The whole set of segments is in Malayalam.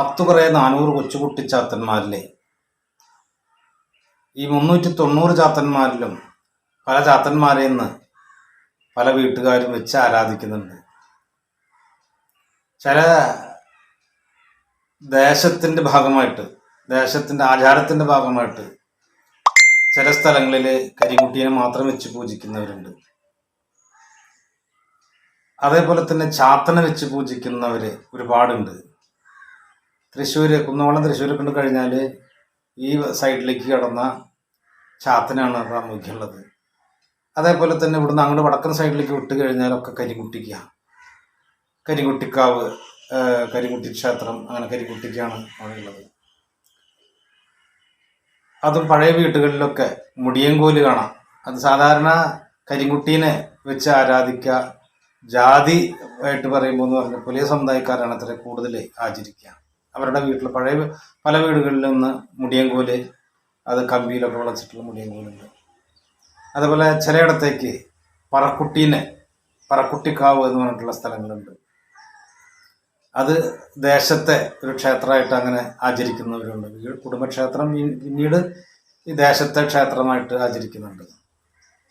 പത്ത് കുറേ നാനൂറ് കൊച്ചുകുട്ടി ചാത്തന്മാരിലെ ഈ മുന്നൂറ്റി തൊണ്ണൂറ് ചാത്തന്മാരിലും പല ചാത്തന്മാരെ ഇന്ന് പല വീട്ടുകാരും വെച്ച് ആരാധിക്കുന്നുണ്ട്. ചില ദേശത്തിന്റെ ഭാഗമായിട്ട് ദേശത്തിന്റെ ആചാരത്തിന്റെ ഭാഗമായിട്ട് ചില സ്ഥലങ്ങളിൽ കരികുട്ടിയെ മാത്രം വെച്ച് പൂജിക്കുന്നവരുണ്ട്. അതേപോലെ തന്നെ ചാത്തനെ വെച്ച് പൂജിക്കുന്നവർ ഒരുപാടുണ്ട്. തൃശ്ശൂർ കുന്നോളം തൃശ്ശൂർ കൊണ്ട് കഴിഞ്ഞാൽ ഈ സൈഡിലേക്ക് കിടന്ന ചാത്തനാണ് പ്രാമുഖ്യമുള്ളത് അതേപോലെ തന്നെ ഇവിടുന്ന് അങ്ങോട്ട് വടക്കൻ സൈഡിലേക്ക് വിട്ട് കഴിഞ്ഞാലൊക്കെ കരികുട്ടിക്ക. കരികുട്ടിക്കാവ് കരികുട്ടി ക്ഷേത്രം അങ്ങനെ കരികുട്ടിക്കാണ് അവിടെയുള്ളത് അതും പഴയ വീടുകളിലൊക്കെ മുടിയങ്കോൽ കാണാം. അത് സാധാരണ കരിങ്കുട്ടീനെ വെച്ച് ആരാധിക്കുക ജാതി ആയിട്ട് പറയുമ്പോൾ എന്ന് പറഞ്ഞാൽ പുലിയ സമുദായക്കാരാണ് അത്ര കൂടുതൽ ആചരിക്കുക. അവരുടെ വീട്ടിൽ പഴയ പല വീടുകളിൽ നിന്ന് മുടിയങ്കോൽ അത് കമ്പിയിലൊക്കെ വിളച്ചിട്ടുള്ള മുടിയങ്കോലുണ്ട്. അതുപോലെ ചിലയിടത്തേക്ക് പറക്കുട്ടീനെ പറക്കുട്ടിക്കാവ് എന്ന് പറഞ്ഞിട്ടുള്ള സ്ഥലങ്ങളുണ്ട്. അത് ദേശത്തെ ഒരു ക്ഷേത്രമായിട്ട് അങ്ങനെ ആചരിക്കുന്നവരുണ്ട്. കുടുംബക്ഷേത്രം പിന്നീട് ഈ ദേശത്തെ ക്ഷേത്രമായിട്ട് ആചരിക്കുന്നുണ്ട്.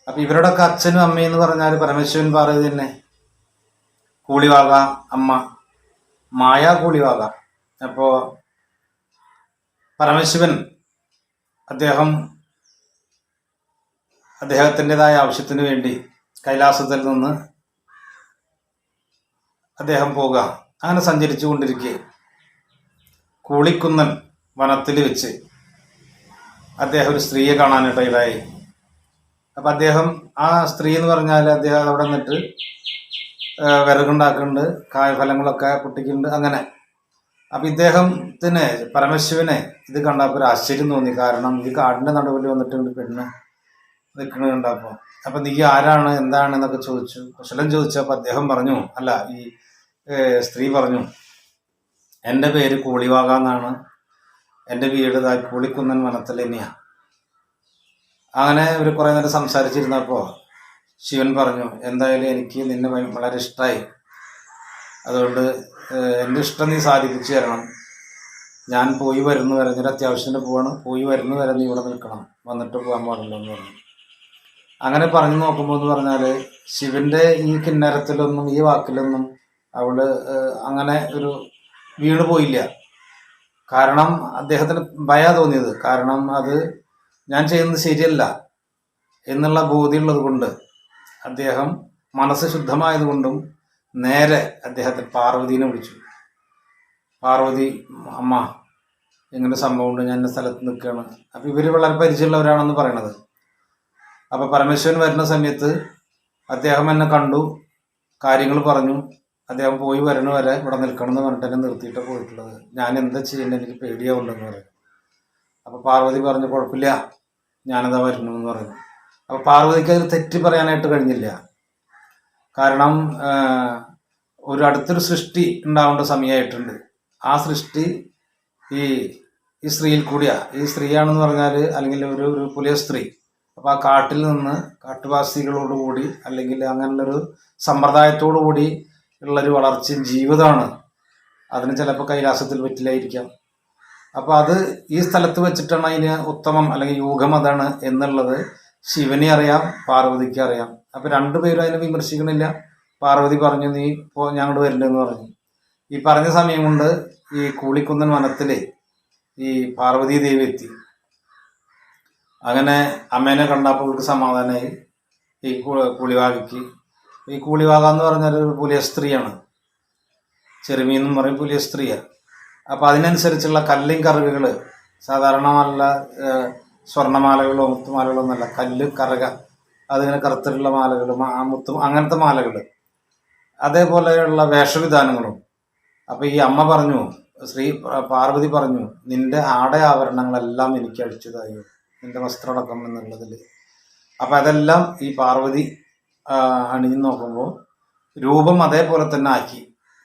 അപ്പം ഇവരുടെയൊക്കെ അച്ഛനും അമ്മയും എന്ന് പറഞ്ഞാൽ പരമേശ്വരൻ പറയുന്നത് തന്നെ കൂളിവാക അമ്മ മായ കൂളിവാക. അപ്പോൾ പരമശിവൻ അദ്ദേഹം അദ്ദേഹത്തിന്റെതായ ആവശ്യത്തിന് വേണ്ടി കൈലാസത്തിൽ നിന്ന് അദ്ദേഹം പോവുക. അങ്ങനെ സഞ്ചരിച്ചു കൊണ്ടിരിക്കെ. കൂളിക്കുന്നൻ വനത്തിൽ വെച്ച് അദ്ദേഹം ഒരു സ്ത്രീയെ കാണാനിടയിലായി. അപ്പം അദ്ദേഹം ആ സ്ത്രീ എന്ന് പറഞ്ഞാൽ അദ്ദേഹം അവിടെ നിന്നിട്ട് വിറകുണ്ടാക്കുന്നുണ്ട് കായഫലങ്ങളൊക്കെ പൊട്ടിക്കുന്നുണ്ട് അങ്ങനെ അപ്പം ഇദ്ദേഹത്തിന് പരമശിവനെ ഇത് കണ്ടപ്പോൾ ഒരു ആശ്ചര്യം തോന്നി. കാരണം ഈ കാടിന്റെ നടുവിൽ വന്നിട്ടുണ്ട് ഒരു പെണ്ണ് നിൽക്കുന്നത് കണ്ടപ്പോൾ അപ്പം നീ ആരാണ് എന്താണ് എന്നൊക്കെ ചോദിച്ചു. കുശലം ചോദിച്ചപ്പോൾ അദ്ദേഹം പറഞ്ഞു അല്ല ഈ സ്ത്രീ പറഞ്ഞു എന്റെ പേര് കൂളിവാക എന്നാണ്. എന്റെ വീട് ദാ കൂളിക്കുന്നൻ വനത്തിൽ തന്നെയാണ് അങ്ങനെ ഇവർ കുറേ നേരം സംസാരിച്ചിരുന്നപ്പോൾ ശിവൻ പറഞ്ഞു എന്തായാലും എനിക്ക് നിന്നെ വളരെ ഇഷ്ടമായി അതുകൊണ്ട് എന്റെ ഇഷ്ടം നീ സാധിപ്പിച്ചു തരണം. ഞാൻ പോയി വരുന്നു വരെ ഞാൻ അത്യാവശ്യത്തിന് പോവാണ് പോയി വരുന്നു വരെ നീ ഇവിടെ നിൽക്കണം. വന്നിട്ട് പോകാൻ പാടില്ല എന്ന് പറഞ്ഞു. അങ്ങനെ പറഞ്ഞു നോക്കുമ്പോൾ എന്ന് പറഞ്ഞാൽ ശിവന്റെ ഈ കിന്നരത്തിലൊന്നും ഈ വാക്കിലൊന്നും അവൾ അങ്ങനെ ഒരു വീണ് പോയില്ല. കാരണം അദ്ദേഹത്തിന് ഭയ തോന്നിയത്. കാരണം അത് ഞാൻ ചെയ്യുന്നത് ശരിയല്ല എന്നുള്ള ബോധ്യമുള്ളത് കൊണ്ട് അദ്ദേഹം മനസ്സ് ശുദ്ധമായതുകൊണ്ടും നേരെ അദ്ദേഹത്തെ പാർവതീനെ വിളിച്ചു. പാർവതി അമ്മ ഇങ്ങനെ സംഭവമുണ്ട് ഞാൻ എന്റെ സ്ഥലത്ത് നിൽക്കുകയാണ്. അപ്പം ഇവർ വളരെ പരിചയമുള്ളവരാണെന്ന് പറയണത്. അപ്പോൾ പരമേശ്വരൻ വരുന്ന സമയത്ത് അദ്ദേഹം എന്നെ കണ്ടു കാര്യങ്ങൾ പറഞ്ഞു. അദ്ദേഹം പോയി വരണ വരെ ഇവിടെ നിൽക്കണം എന്ന് പറഞ്ഞിട്ട് എന്നെ നിർത്തിയിട്ട് പോയിട്ടുള്ളത്. ഞാൻ എന്താ ചെയ്യേണ്ടത്? എനിക്ക് പേടിയാവുണ്ടെന്ന് പറയും അപ്പോൾ പാർവതി പറഞ്ഞു കുഴപ്പമില്ല ഞാനതാ വരണമെന്ന് പറഞ്ഞു. അപ്പോൾ പാർവതിക്ക് അതിൽ തെറ്റ് പറയാനായിട്ട് കഴിഞ്ഞില്ല. കാരണം ഒരു അടുത്തൊരു സൃഷ്ടി ഉണ്ടാവേണ്ട സമയമായിട്ടുണ്ട് ആ സൃഷ്ടി ഈ ഈ സ്ത്രീയിൽ കൂടിയാ. ഈ സ്ത്രീയാണെന്ന് പറഞ്ഞാൽ അല്ലെങ്കിൽ ഒരു ഒരു പുലിയ സ്ത്രീ. അപ്പോൾ ആ കാട്ടിൽ നിന്ന് കാട്ടുവാസികളോടുകൂടി അല്ലെങ്കിൽ അങ്ങനെയുള്ളൊരു സമ്പ്രദായത്തോടു കൂടി ഉള്ളൊരു വളർച്ച ജീവിതമാണ്. അതിന് ചിലപ്പോൾ കൈലാസത്തിൽ പറ്റില്ലായിരിക്കാം. അപ്പോൾ അത് ഈ സ്ഥലത്ത് വെച്ചിട്ടാണ് അതിന് ഉത്തമം അല്ലെങ്കിൽ യൂഗം അതാണ് എന്നുള്ളത് ശിവനെ അറിയാം പാർവതിക്ക് അറിയാം. അപ്പോൾ രണ്ടുപേരും അതിനെ വിമർശിക്കണില്ല. പാർവതി പറഞ്ഞു നീ ഇപ്പോൾ ഞങ്ങോട്ട് വരണ്ടെന്ന് പറഞ്ഞു. ഈ പറഞ്ഞ സമയം കൊണ്ട് ഈ കൂളിക്കുന്നൻ വനത്തിലെ ഈ പാർവതി ദേവി എത്തി. അങ്ങനെ അമ്മേനെ കണ്ടപ്പോൾ ഇവർക്ക് സമാധാനമായി ഈ കൂളിവാകയ്ക്ക്. ഈ കൂളിവാക എന്ന് പറഞ്ഞാൽ ഒരു പുലിയ സ്ത്രീയാണ്. ചെറുമീൻ എന്നും പറയും പുലിയ സ്ത്രീയാണ് അപ്പോൾ അതിനനുസരിച്ചുള്ള കല്ലും കറുകൾ സാധാരണ നല്ല സ്വർണമാലകളോ മുത്തുമാലകളോ ഒന്നല്ല കല്ല് കറുക അതിങ്ങനെ കറുത്തിട്ടുള്ള മാലകൾ മുത്തും അങ്ങനത്തെ മാലകൾ അതേപോലെയുള്ള വേഷവിധാനങ്ങളും. അപ്പോൾ ഈ അമ്മ പറഞ്ഞു ശ്രീ പാർവതി പറഞ്ഞു നിന്റെ ആടയാഭരണങ്ങളെല്ലാം എനിക്ക് അഴിച്ചതായോ നിന്റെ വസ്ത്രമടക്കം എന്നുള്ളതിൽ അപ്പം അതെല്ലാം ഈ പാർവതി അണിഞ്ഞു നോക്കുമ്പോൾ രൂപം അതേപോലെ തന്നെ ആക്കി.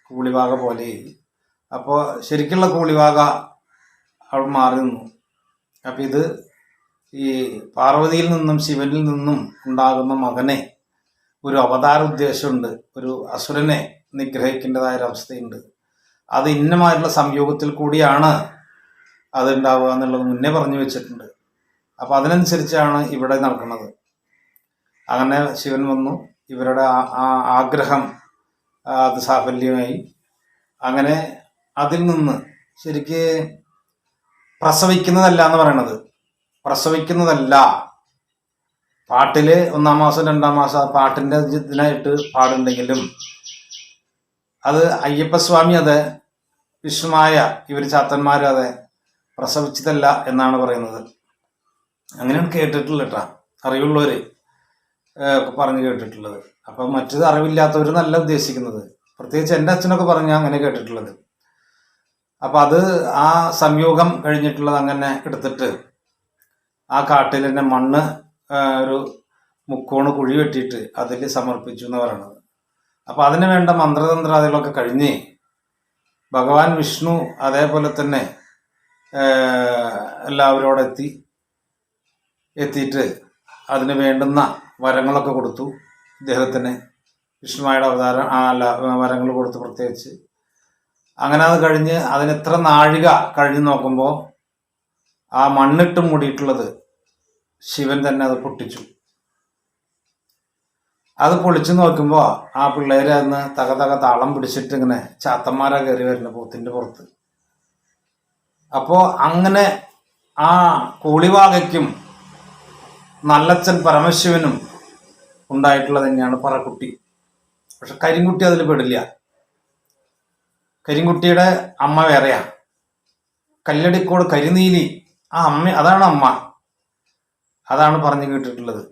കൂളിവാക പോലെ. അപ്പോൾ ശരിക്കുള്ള കൂളിവാക അവൾ മാറി നിന്നു. അപ്പം ഇത് ഈ പാർവതിയിൽ നിന്നും ശിവനിൽ നിന്നും ഉണ്ടാകുന്ന മകനെ ഒരു അവതാര ഉദ്ദേശമുണ്ട്. ഒരു അസുരനെ നിഗ്രഹിക്കേണ്ടതായ അവസ്ഥയുണ്ട്. അത് ഇന്നമായിട്ടുള്ള സംയോഗത്തിൽ കൂടിയാണ് അതുണ്ടാവുക എന്നുള്ളത് മുന്നേ പറഞ്ഞു വെച്ചിട്ടുണ്ട്. അപ്പോൾ അതിനനുസരിച്ചാണ് ഇവിടെ നടക്കുന്നത്. അങ്ങനെ ശിവൻ വന്നു. ഇവരുടെ ആ ആഗ്രഹം അത് സാഫല്യമായി. അങ്ങനെ അതിൽ നിന്ന് ശരിക്ക് പ്രസവിക്കുന്നതല്ല എന്ന് പറയണത്. പ്രസവിക്കുന്നതല്ല. പാട്ടിൽ ഒന്നാം മാസം രണ്ടാം മാസം പാട്ടിന്റെ ഇതിനായിട്ട് പാടുണ്ടെങ്കിലും അത് അയ്യപ്പസ്വാമി അത് വിഷ്ണുമായ ഇവർ ചാത്തന്മാർ അതെ പ്രസവിച്ചതല്ല എന്നാണ് പറയുന്നത്. അങ്ങനെയാണ് കേട്ടിട്ടുള്ളത് കേട്ടാ അറിവുള്ളവര് പറഞ്ഞു കേട്ടിട്ടുള്ളത്. അപ്പൊ മറ്റത് അറിവില്ലാത്തവർ നല്ല ഉദ്ദേശിക്കുന്നത്. പ്രത്യേകിച്ച് എന്റെ അച്ഛനൊക്കെ പറഞ്ഞ അങ്ങനെ കേട്ടിട്ടുള്ളത്. അപ്പൊ അത് ആ സംയോഗം കഴിഞ്ഞിട്ടുള്ളത് അങ്ങനെ എടുത്തിട്ട് ആ കാട്ടിൽ തന്നെ മണ്ണ് ഒരു മുക്കോണ് കുഴി വെട്ടിയിട്ട് അതിൽ സമർപ്പിച്ചു എന്ന് പറയണത്. അപ്പൊ അതിന് വേണ്ട മന്ത്രതന്ത്രാദികളൊക്കെ കഴിഞ്ഞ് ഭഗവാൻ വിഷ്ണു അതേപോലെ തന്നെ എല്ലാവരോട് എല്ലാവരോടെ എത്തി. എത്തിയിട്ട് അതിന് വേണ്ടുന്ന വരങ്ങളൊക്കെ കൊടുത്തു. ഇദ്ദേഹത്തിന് വിഷ്ണുമായുടെ അവതാരം അല്ല വരങ്ങൾ കൊടുത്തു പ്രത്യേകിച്ച്. അങ്ങനെ അത് കഴിഞ്ഞ് അതിന് എത്ര നാഴിക കഴിഞ്ഞ് നോക്കുമ്പോൾ ആ മണ്ണിട്ട് മൂടിയിട്ടുള്ളത് ശിവൻ തന്നെ അത് പൊട്ടിച്ചു. അത് പൊളിച്ചു നോക്കുമ്പോൾ ആ പിള്ളേരെ അന്ന് തക തക താളം പിടിച്ചിട്ട് ഇങ്ങനെ ചാത്തന്മാരെ കയറി വരുന്ന പോത്തിന്റെ പുറത്ത്. അപ്പോ അങ്ങനെ ആ കൂളിവാകയ്ക്കും നല്ലച്ഛൻ പരമശിവനും ഉണ്ടായിട്ടുള്ളത് തന്നെയാണ് പറക്കുട്ടി. പക്ഷെ കരിങ്കുട്ടി അതിൽ പെടില്ല. കരിങ്കുട്ടിയുടെ അമ്മ വേറെയാ. കല്ലടിക്കോട് കരിനീലി ആ അമ്മ അതാണ് അമ്മ. അതാണ് പറഞ്ഞു കേട്ടിട്ടുള്ളത്.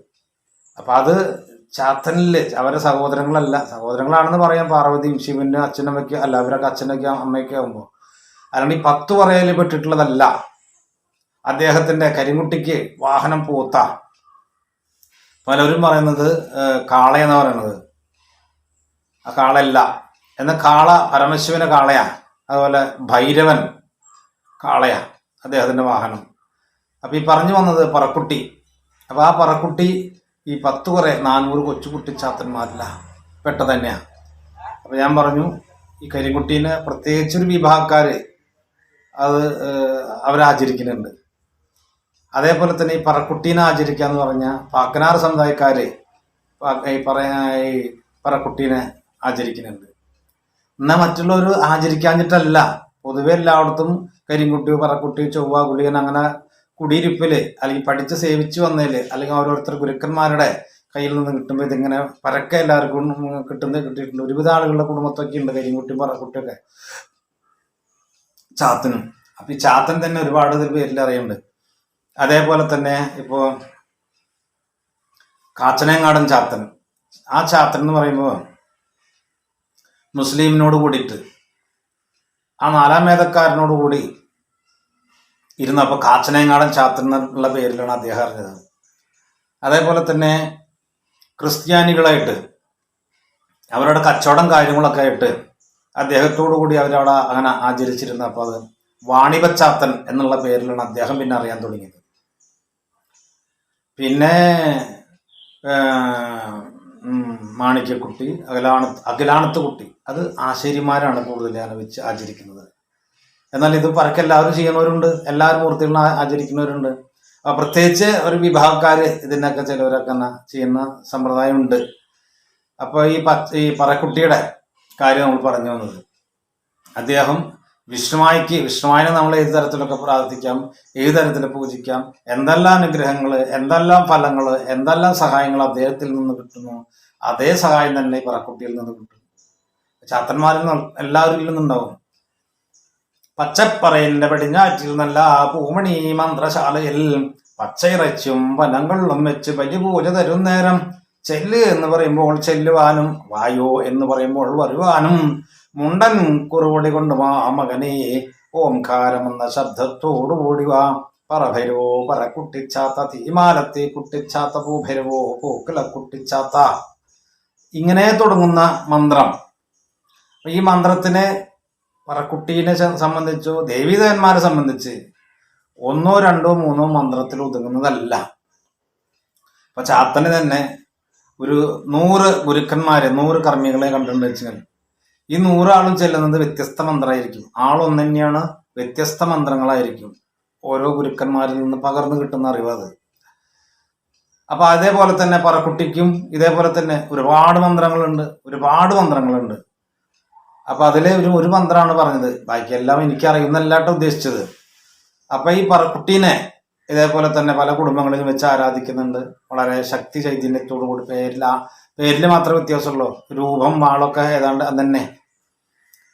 അപ്പൊ അത് ചാത്തനിൽ അവരെ സഹോദരങ്ങളല്ല. സഹോദരങ്ങളാണെന്ന് പറയാം പാർവതിയും ശിവന്റെ അച്ഛനമ്മയ്ക്ക് അല്ല അവരൊക്കെ അച്ഛനൊക്കെ അമ്മയൊക്കെ ആകുമ്പോൾ അല്ലാണ്ട് ഈ പത്ത് പറയൽ പെട്ടിട്ടുള്ളതല്ല. അദ്ദേഹത്തിന്റെ കരിമുട്ടിക്ക് വാഹനം പൂത്ത. പലരും പറയുന്നത് കാള എന്ന് പറയുന്നത്. ആ കാളയല്ല. എന്ന കാള പരമശിവന് കാളയാ. അതുപോലെ ഭൈരവൻ കാളയാ അദ്ദേഹത്തിന്റെ വാഹനം. അപ്പൊ ഈ പറഞ്ഞു വന്നത് പറക്കുട്ടി. അപ്പൊ ആ പറക്കുട്ടി ഈ പത്ത് കുറെ നാനൂറ് കൊച്ചുകുട്ടിച്ചാത്തന്മാരില്ല പെട്ട തന്നെയാ അപ്പൊ ഞാൻ പറഞ്ഞു ഈ കരിക്കുട്ടീനെ പ്രത്യേകിച്ചൊരു വിഭാഗക്കാര് അത് അവരാചരിക്കുന്നുണ്ട് അതേപോലെ തന്നെ ഈ പറക്കുട്ടീനെ ആചരിക്കുക എന്ന് പറഞ്ഞാൽ പാക്കനാർ സമുദായക്കാര് ഈ പറയാ ഈ പറക്കുട്ടീനെ ആചരിക്കുന്നുണ്ട്. എന്നാൽ മറ്റുള്ളവർ ആചരിക്കാഞ്ഞിട്ടല്ല. പൊതുവെ എല്ലായിടത്തും കരിങ്കുട്ടി പറക്കുട്ടി ചൊവ്വ ഗുളികൻ അങ്ങനെ കുടിയിരിപ്പിൽ അല്ലെങ്കിൽ പഠിച്ച് സേവിച്ചു വന്നതിൽ അല്ലെങ്കിൽ ഓരോരുത്തർ ഗുരുക്കന്മാരുടെ കയ്യിൽ നിന്ന് കിട്ടുമ്പോൾ ഇതിങ്ങനെ പരക്കെ എല്ലാവർക്കും കിട്ടുന്നത് കിട്ടിയിട്ടുണ്ട്. ഒരുവിധ ആളുകളുടെ കുടുംബത്തൊക്കെ ഉണ്ട് കരിങ്കുട്ടി പറക്കുട്ടിയൊക്കെ ചാത്തനും. അപ്പൊ ഈ ചാത്തൻ തന്നെ ഒരുപാട് ഇതിൽ പേരിൽ അറിയുന്നുണ്ട്. അതേപോലെ തന്നെ ഇപ്പോ കാച്ചനേങ്ങാടൻ ചാത്തൻ. ആ ചാത്തൻ എന്ന് പറയുമ്പോൾ മുസ്ലിമിനോട് കൂടിയിട്ട് ആ നാലാം മേധക്കാരനോട് കൂടി ഇരുന്നപ്പോൾ കാച്ചനേങ്ങാടൻ ചാത്തൻ എന്നുള്ള പേരിലാണ് അദ്ദേഹം അറിഞ്ഞത്. അതേപോലെ തന്നെ ക്രിസ്ത്യാനികളായിട്ട് അവരുടെ കച്ചവടം കാര്യങ്ങളൊക്കെ ആയിട്ട് അദ്ദേഹത്തോടു കൂടി അവരവിടെ അങ്ങനെ ആചരിച്ചിരുന്ന അപ്പോൾ അത് വാണിപച്ചാത്തൻ എന്നുള്ള പേരിലാണ് അദ്ദേഹം പിന്നെ അറിയാൻ തുടങ്ങിയത്. പിന്നെ മാണിക്യക്കുട്ടി അകലാണ അകലാണത്ത് കുട്ടി. അത് ആശാരിമാരാണ് കൂടുതൽ ഞാൻ വെച്ച് ആചരിക്കുന്നത്. എന്നാൽ ഇത് പരക്കെ എല്ലാവരും ചെയ്യുന്നവരുണ്ട് എല്ലാവരും മൂർത്തികളും ആചരിക്കുന്നവരുണ്ട്. പ്രത്യേകിച്ച് ഒരു വിഭാഗക്കാര് ഇതിനൊക്കെ ചിലവരൊക്കെ ചെയ്യുന്ന സമ്പ്രദായമുണ്ട്. അപ്പോൾ ഈ പച്ച ഈ പറക്കുട്ടിയുടെ കാര്യം നമ്മൾ പറഞ്ഞു വന്നത്. അദ്ദേഹം വിഷ്ണുമായിക്ക് വിഷ്ണുമായിനെ നമ്മൾ ഏത് തരത്തിലൊക്കെ പ്രാർത്ഥിക്കാം ഏത് തരത്തിൽ പൂജിക്കാം എന്തെല്ലാം അനുഗ്രഹങ്ങൾ എന്തെല്ലാം ഫലങ്ങൾ എന്തെല്ലാം സഹായങ്ങൾ അദ്ദേഹത്തിൽ നിന്ന് കിട്ടുന്നു അതേ സഹായം തന്നെ ഈ പറക്കുട്ടിയിൽ നിന്ന് കിട്ടുന്നു. ചാത്തന്മാരിൽ നിന്ന് എല്ലാവരിൽ നിന്നുണ്ടാവും. പച്ചപ്പറയലിന്റെ പടിഞ്ഞാറ്റിൽ നല്ല പൂമണി മന്ത്രശാലയിൽ. പച്ചയിറച്ചും വനങ്ങളിലും വെച്ച് പൂജ തരും നേരം ചെല്ല് എന്ന് പറയുമ്പോൾ ചെല്ലുവാനും വായോ എന്ന് പറയുമ്പോൾ വരുവാനും. മുണ്ടൻ കുറുവടി കൊണ്ട് മാ മകനെ ഓംകാരമെന്ന ശബ്ദത്തോടുകൂടി വാ. പറഭരോ പറ കുട്ടിച്ചാത്ത തീമാലത്തെ കുട്ടിച്ചാത്ത പൂഭരവോ പൂക്കുല കുട്ടിച്ചാത്ത. ഇങ്ങനെ തുടങ്ങുന്ന മന്ത്രം. ഈ മന്ത്രത്തിന് പറക്കുട്ടീനെ സംബന്ധിച്ചോ ദേവീദേവന്മാരെ സംബന്ധിച്ച് ഒന്നോ രണ്ടോ മൂന്നോ മന്ത്രത്തിൽ ഒതുങ്ങുന്നതല്ല. അപ്പൊ ചാത്തന് തന്നെ ഒരു നൂറ് ഗുരുക്കന്മാരെ നൂറ് കർമ്മികളെ കണ്ടിട്ടുണ്ട് വെച്ചാൽ ഈ നൂറാളും ചെല്ലുന്നത് വ്യത്യസ്ത മന്ത്രമായിരിക്കും ആളൊന്നു തന്നെയാണ് വ്യത്യസ്ത മന്ത്രങ്ങളായിരിക്കും. ഓരോ ഗുരുക്കന്മാരിൽ നിന്ന് പകർന്നു കിട്ടുന്ന അറിവത് അപ്പൊ അതേപോലെ തന്നെ പറക്കുട്ടിക്കും ഇതേപോലെ തന്നെ ഒരുപാട് മന്ത്രങ്ങളുണ്ട് ഒരുപാട് മന്ത്രങ്ങളുണ്ട്. അപ്പൊ അതിലെ ഒരു ഒരു മന്ത്രമാണ് പറഞ്ഞത്. ബാക്കിയെല്ലാം എനിക്ക് അറിയുന്നല്ലാട്ടോ ഉദ്ദേശിച്ചത്. അപ്പൊ ഈ പറക്കുട്ടീനെ ഇതേപോലെ തന്നെ പല കുടുംബങ്ങളിലും വെച്ച് ആരാധിക്കുന്നുണ്ട്. വളരെ ശക്തി ചൈതന്യത്തോടു കൂടി പേരിൽ ആ പേരിൽ മാത്രമേ വ്യത്യാസമുള്ളൂ. രൂപം വാളൊക്കെ ഏതാണ്ട് അത് തന്നെ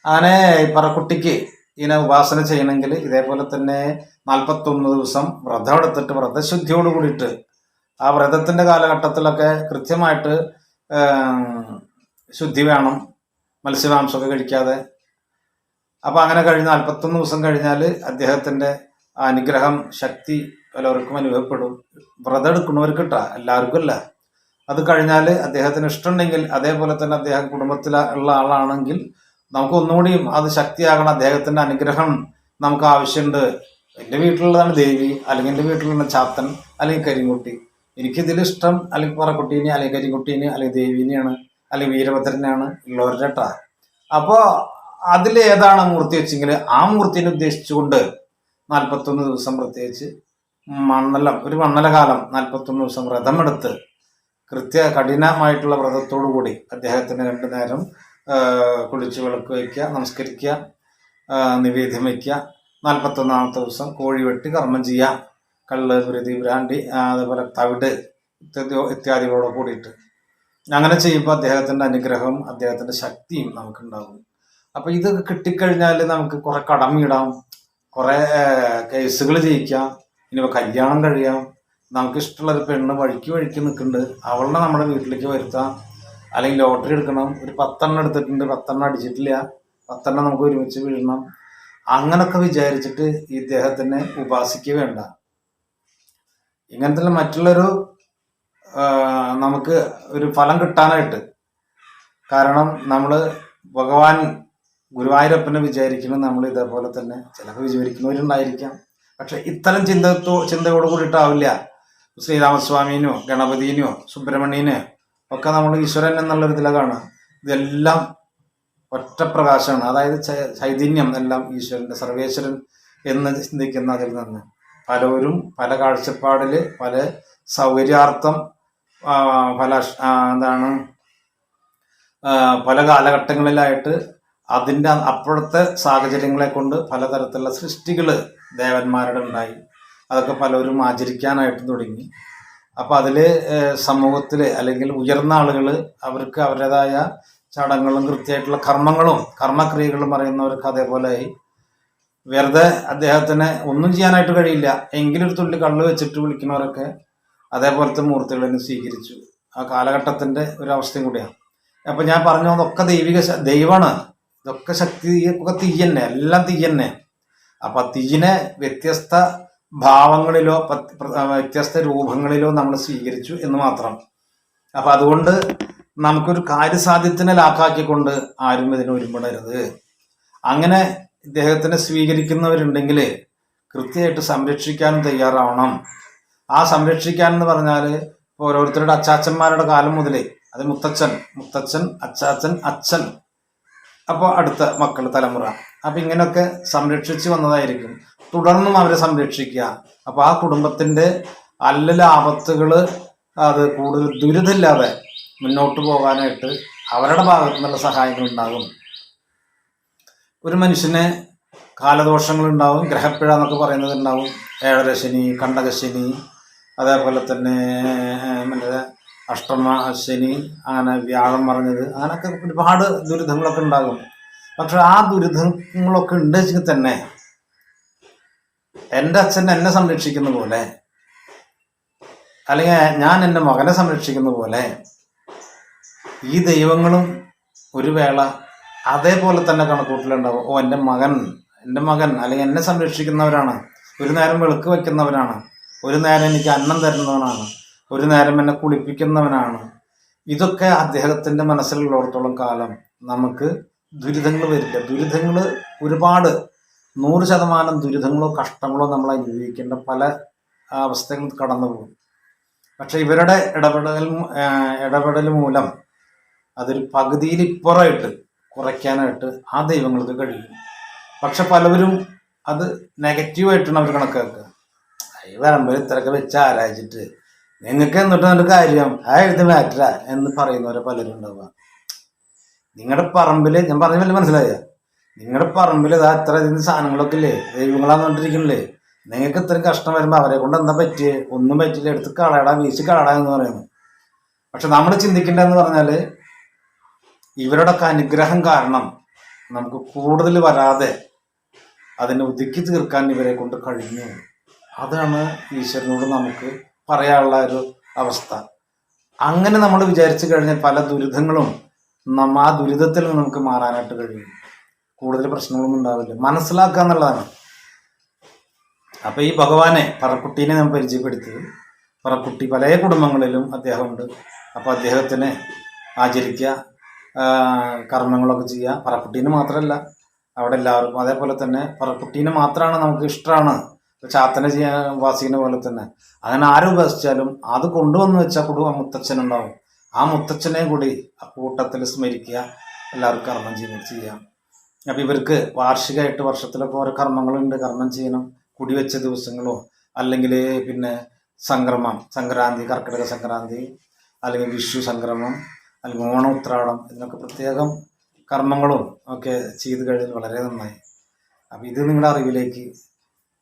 അങ്ങനെ ഈ പറക്കുട്ടിക്ക് ഇതിനെ ഉപാസന ചെയ്യണമെങ്കിൽ ഇതേപോലെ തന്നെ നാൽപ്പത്തൊന്ന് ദിവസം വ്രതം എടുത്തിട്ട് വ്രതശുദ്ധിയോട് കൂടിയിട്ട് ആ വ്രതത്തിന്റെ കാലഘട്ടത്തിലൊക്കെ കൃത്യമായിട്ട് ശുദ്ധി വേണം. മത്സ്യമാംസമൊക്കെ കഴിക്കാതെ. അപ്പൊ അങ്ങനെ കഴിഞ്ഞ നാൽപ്പത്തൊന്ന് ദിവസം കഴിഞ്ഞാൽ അദ്ദേഹത്തിന്റെ അനുഗ്രഹം ശക്തി പലർക്കും അനുഭവപ്പെടും. വ്രതം എടുക്കുന്നവർക്ക് കിട്ടാ എല്ലാവർക്കും അല്ല. അത് കഴിഞ്ഞാൽ അദ്ദേഹത്തിന് ഇഷ്ടമുണ്ടെങ്കിൽ അതേപോലെ തന്നെ അദ്ദേഹം കുടുംബത്തിൽ ഉള്ള ആളാണെങ്കിൽ നമുക്ക് ഒന്നുകൂടിയും അത് ശക്തിയാകണം അദ്ദേഹത്തിന്റെ അനുഗ്രഹം നമുക്ക് ആവശ്യമുണ്ട്. എന്റെ വീട്ടിലുള്ളതാണ് ദേവി അല്ലെങ്കിൽ എന്റെ വീട്ടിലുള്ള ചാത്തൻ അല്ലെങ്കിൽ കരിങ്കുട്ടി. എനിക്കിതിലിഷ്ടം അല്ലെങ്കിൽ പറക്കുട്ടീനെ അല്ലെങ്കിൽ കരിങ്കുട്ടീനെ അല്ലെങ്കിൽ ദേവീനെയാണ് അല്ലെങ്കിൽ വീരഭദ്രനാണ് ഉള്ളവരുടെ അപ്പോ അപ്പോൾ അതിൽ ഏതാണ് മൂർത്തി വെച്ചെങ്കിൽ ആ മൂർത്തിനെ ഉദ്ദേശിച്ചുകൊണ്ട് നാൽപ്പത്തൊന്ന് ദിവസം പ്രത്യേകിച്ച് മണ്ണലം ഒരു മണ്ണലകാലം നാൽപ്പത്തൊന്ന് ദിവസം വ്രതമെടുത്ത് കൃത്യ കഠിനമായിട്ടുള്ള വ്രതത്തോടു കൂടി അദ്ദേഹത്തിന് രണ്ടു നേരം കുളിച്ചു വിളക്ക് വയ്ക്കുക നമസ്കരിക്കുക നിവേദ്യം വയ്ക്കുക നാൽപ്പത്തൊന്നാമത്തെ ദിവസം കോഴി വെട്ടി കർമ്മം ചെയ്യുക കള്ള് പ്രതി അതുപോലെ അതേപോലെ തവിട് ഇത്യാദി ഇത്യാദികളോട് കൂടിയിട്ട്. അങ്ങനെ ചെയ്യുമ്പോൾ അദ്ദേഹത്തിന്റെ അനുഗ്രഹം അദ്ദേഹത്തിന്റെ ശക്തിയും നമുക്കുണ്ടാകും. അപ്പോൾ ഇത് കിട്ടിക്കഴിഞ്ഞാൽ നമുക്ക് കുറെ കടം കുറേ കേസുകൾ ജയിക്കാം ഇനിയിപ്പോൾ കല്യാണം കഴിയാം. നമുക്ക് ഇഷ്ടമുള്ള ഒരു പെണ്ണ് വഴിക്ക് വഴിക്ക് നിൽക്കുന്നുണ്ട്. അവളെ നമ്മുടെ വീട്ടിലേക്ക് വരുത്താം. അല്ലെങ്കിൽ ലോട്ടറി എടുക്കണം. ഒരു പത്തെണ്ണം എടുത്തിട്ടുണ്ട്. പത്തെണ്ണം അടിച്ചിട്ടില്ല. പത്തെണ്ണം നമുക്ക് ഒരുമിച്ച് വീഴണം. അങ്ങനൊക്കെ വിചാരിച്ചിട്ട് ഈ ഇദ്ദേഹത്തിനെ ഉപാസിക്കുക വേണ്ട. ഇങ്ങനത്തെ മറ്റുള്ളൊരു നമുക്ക് ഒരു ഫലം കിട്ടാനായിട്ട്. കാരണം നമ്മൾ ഭഗവാൻ ഗുരുവായൂരപ്പനെ വിചാരിക്കുന്നത് നമ്മൾ ഇതേപോലെ തന്നെ ചിലപ്പോൾ വിചാരിക്കുന്നവരുണ്ടായിരിക്കാം. പക്ഷെ ഇത്തരം ചിന്തത്തോ ചിന്തയോട് കൂടിയിട്ടാവില്ല. ശ്രീരാമസ്വാമീനോ ഗണപതിനോ സുബ്രഹ്മണ്യനോ ഒക്കെ നമ്മൾ ഈശ്വരൻ എന്നുള്ളൊരു ഇതിലാണ് ഇതെല്ലാം ഒറ്റ പ്രകാശമാണ്. അതായത് ചൈതന്യം എല്ലാം ഈശ്വരന്റെ സർവേശ്വരൻ എന്ന് ചിന്തിക്കുന്ന അതിൽ നിന്ന്. പലരും പല കാഴ്ചപ്പാടിൽ പല സൗകര്യാർത്ഥം പല എന്താണ് പല കാലഘട്ടങ്ങളിലായിട്ട് അതിന്റെ അപ്പോഴത്തെ സാഹചര്യങ്ങളെ കൊണ്ട് പലതരത്തിലുള്ള സൃഷ്ടികൾ ദേവന്മാരുടെ ഉണ്ടായി. അതൊക്കെ പലരും ആചരിക്കാനായിട്ട് തുടങ്ങി. അപ്പം അതിൽ സമൂഹത്തിൽ അല്ലെങ്കിൽ ഉയർന്ന ആളുകൾ അവർക്ക് അവരുടേതായ ചടങ്ങുകളും കൃത്യമായിട്ടുള്ള കർമ്മങ്ങളും കർമ്മക്രിയകളും പറയുന്നവർക്ക് അതേപോലെയായി. വെറുതെ അദ്ദേഹത്തിന് ഒന്നും ചെയ്യാനായിട്ട് കഴിയില്ല. എങ്കിലൊരു തുള്ളി കള്ള് വെച്ചിട്ട് വിളിക്കുന്നവരൊക്കെ അതേപോലത്തെ മൂർത്തികളെ സ്വീകരിച്ചു. ആ കാലഘട്ടത്തിന്റെ ഒരു അവസ്ഥയും കൂടിയാണ്. അപ്പൊ ഞാൻ പറഞ്ഞു അതൊക്കെ ദൈവിക ദൈവമാണ്. ഇതൊക്കെ ശക്തി ഒക്കെ തീയന്നെ എല്ലാം തീയന്നെ. അപ്പൊ തീയിനെ വ്യത്യസ്ത ഭാവങ്ങളിലോ വ്യത്യസ്ത രൂപങ്ങളിലോ നമ്മൾ സ്വീകരിച്ചു എന്ന് മാത്രം. അപ്പൊ അതുകൊണ്ട് നമുക്കൊരു കാര്യസാധ്യത്തിനെ ലാക്കാക്കിക്കൊണ്ട് ആരും ഇതിനെ ഒരുമ്പെടരുത് അങ്ങനെ ഇദ്ദേഹത്തിനെ സ്വീകരിക്കുന്നവരുണ്ടെങ്കിൽ കൃത്യമായിട്ട് സംരക്ഷിക്കാനും തയ്യാറാവണം. ആ സംരക്ഷിക്കാൻ എന്ന് പറഞ്ഞാൽ ഓരോരുത്തരുടെ അച്ചാച്ചന്മാരുടെ കാലം മുതലേ അത് മുത്തച്ഛൻ മുത്തച്ഛൻ അച്ചാച്ചൻ അച്ഛൻ. അപ്പോൾ അടുത്ത മക്കൾ തലമുറ. അപ്പം ഇങ്ങനെയൊക്കെ സംരക്ഷിച്ച് വന്നതായിരിക്കും. തുടർന്നും അവരെ സംരക്ഷിക്കുക. അപ്പോൾ ആ കുടുംബത്തിന്റെ അല്ലല ആപത്തുകൾ അത് കൂടുതൽ ദുരിതമില്ലാതെ മുന്നോട്ട് പോകാനായിട്ട് അവരുടെ ഭാഗത്തു നിന്നുള്ള സഹായങ്ങൾ ഉണ്ടാകും. ഒരു മനുഷ്യന് കാലദോഷങ്ങൾ ഉണ്ടാവും ഗ്രഹപ്പിഴ എന്നൊക്കെ പറയുന്നത് ഉണ്ടാവും. ഏഴര ശനി കണ്ടകശനി അതേപോലെ തന്നെ മറ്റേ അഷ്ടമ ശനി അങ്ങനെ വ്യാഴം പറഞ്ഞത് അങ്ങനെയൊക്കെ ഒരുപാട് ദുരിതങ്ങളൊക്കെ ഉണ്ടാകും പക്ഷെ ആ ദുരിതങ്ങളൊക്കെ ഉണ്ടെങ്കിൽ തന്നെ എന്റെ അച്ഛൻ എന്നെ സംരക്ഷിക്കുന്ന പോലെ അല്ലെങ്കിൽ ഞാൻ എന്റെ മകനെ സംരക്ഷിക്കുന്ന പോലെ ഈ ദൈവങ്ങളും ഒരു വേള അതേപോലെ തന്നെ കണക്കൂട്ടിലുണ്ടാവും. ഓ എന്റെ മകൻ എന്റെ മകൻ അല്ലെങ്കിൽ എന്നെ സംരക്ഷിക്കുന്നവരാണ്. ഒരു നേരം വെളുക്ക് വെക്കുന്നവരാണ് ഒരു നേരം എനിക്ക് അന്നം തരുന്നവനാണ്. ഒരു നേരം എന്നെ കുളിപ്പിക്കുന്നവനാണ്. ഇതൊക്കെ അദ്ദേഹത്തിന്റെ മനസ്സിലുള്ളിടത്തോളം കാലം നമുക്ക് ദുരിതങ്ങൾ വരില്ല. ദുരിതങ്ങൾ ഒരുപാട് നൂറ് ശതമാനം ദുരിതങ്ങളോ കഷ്ടങ്ങളോ നമ്മൾ അനുഭവിക്കേണ്ട പല അവസ്ഥകൾ കടന്നു പോകും. പക്ഷെ ഇവരുടെ ഇടപെടൽ ഇടപെടൽ മൂലം അതൊരു പകുതിയിൽ ഇപ്പുറമായിട്ട് കുറയ്ക്കാനായിട്ട് ആ ദൈവങ്ങൾക്ക് കഴിയും. പക്ഷെ പലവരും അത് നെഗറ്റീവായിട്ടാണ് അവർ കണക്കാക്കുക. ഈ വരമ്പിൽ ഇത്രയൊക്കെ വെച്ച് ആരായിച്ചിട്ട്. നിങ്ങൾക്ക് എന്നിട്ട് നല്ല കാര്യം ആ എഴുതി മാറ്റര എന്ന് പറയുന്നവരെ പലരും ഉണ്ടാവുക. നിങ്ങളുടെ പറമ്പിൽ ഞാൻ പറഞ്ഞ വല്ല മനസ്സിലായ? നിങ്ങളുടെ പറമ്പിൽ ഇതാ ഇത്ര ഇതിന് സാധനങ്ങളൊക്കെ ഇല്ലേ? ദൈവങ്ങളാന്ന് പറഞ്ഞിരിക്കണില്ലേ നിങ്ങൾക്ക് ഇത്രയും കഷ്ടം വരുമ്പോൾ അവരെ കൊണ്ട് എന്താ പറ്റിയേ? ഒന്നും പറ്റില്ല എടുത്ത് കളയടാ വീശി കളയടാ എന്ന് പറയുന്നു പക്ഷെ നമ്മൾ ചിന്തിക്കേണ്ടതെന്ന് പറഞ്ഞാൽ ഇവരുടെയൊക്കെ അനുഗ്രഹം കാരണം നമുക്ക് കൂടുതൽ വരാതെ അതിനെ ഒതുക്കി തീർക്കാൻ ഇവരെ കൊണ്ട് കഴിഞ്ഞു. അതാണ് ഈശ്വരനോട് നമുക്ക് പറയാനുള്ള ഒരു അവസ്ഥ. അങ്ങനെ നമ്മൾ വിചാരിച്ചു കഴിഞ്ഞാൽ പല ദുരിതങ്ങളും നമ്മ ആ ദുരിതത്തിൽ നിന്ന് നമുക്ക് മാറാനായിട്ട് കഴിയും. കൂടുതൽ പ്രശ്നങ്ങളൊന്നും ഉണ്ടാവില്ല. മനസ്സിലാക്കുക എന്നുള്ളതാണ്. അപ്പൊ ഈ ഭഗവാനെ പറക്കുട്ടീനെ ഞാൻ പരിചയപ്പെടുത്തിയത്. പറക്കുട്ടി പല കുടുംബങ്ങളിലും അദ്ദേഹമുണ്ട്. അപ്പൊ അദ്ദേഹത്തിനെ ആചരിക്കുക കർമ്മങ്ങളൊക്കെ ചെയ്യുക. പറക്കുട്ടീനെ മാത്രമല്ല അവിടെ എല്ലാവർക്കും അതേപോലെ തന്നെ പറക്കുട്ടീനെ മാത്രമാണ് നമുക്ക് ഇഷ്ടമാണ് ചാത്തന ചെയ്യാൻ വാസിക്കുന്ന പോലെ തന്നെ. അങ്ങനെ ആര് ഉപസിച്ചാലും അത് കൊണ്ടുവന്ന് വെച്ച കുടുംബ മുത്തച്ഛനുണ്ടാവും. ആ മുത്തച്ഛനെ കൂടി ആ കൂട്ടത്തിൽ സ്മരിക്കുക എല്ലാവർക്കും കർമ്മം ചെയ്യുക ചെയ്യാം. അപ്പം ഇവർക്ക് വാർഷികമായിട്ട് വർഷത്തിലൊക്കെ ഓരോ കർമ്മങ്ങളുണ്ട്. കർമ്മം ചെയ്യണം കുടിവെച്ച ദിവസങ്ങളോ അല്ലെങ്കിൽ പിന്നെ സംക്രമം സംക്രാന്തി കർക്കിടക സംക്രാന്തി അല്ലെങ്കിൽ വിഷു സംക്രമം അല്ലെങ്കിൽ ഓണം ഉത്രാടം ഇതിനൊക്കെ പ്രത്യേകം കർമ്മങ്ങളും ഒക്കെ ചെയ്ത് കഴിഞ്ഞാൽ വളരെ നന്നായി. അപ്പം ഇത് നിങ്ങളുടെ അറിവിലേക്ക്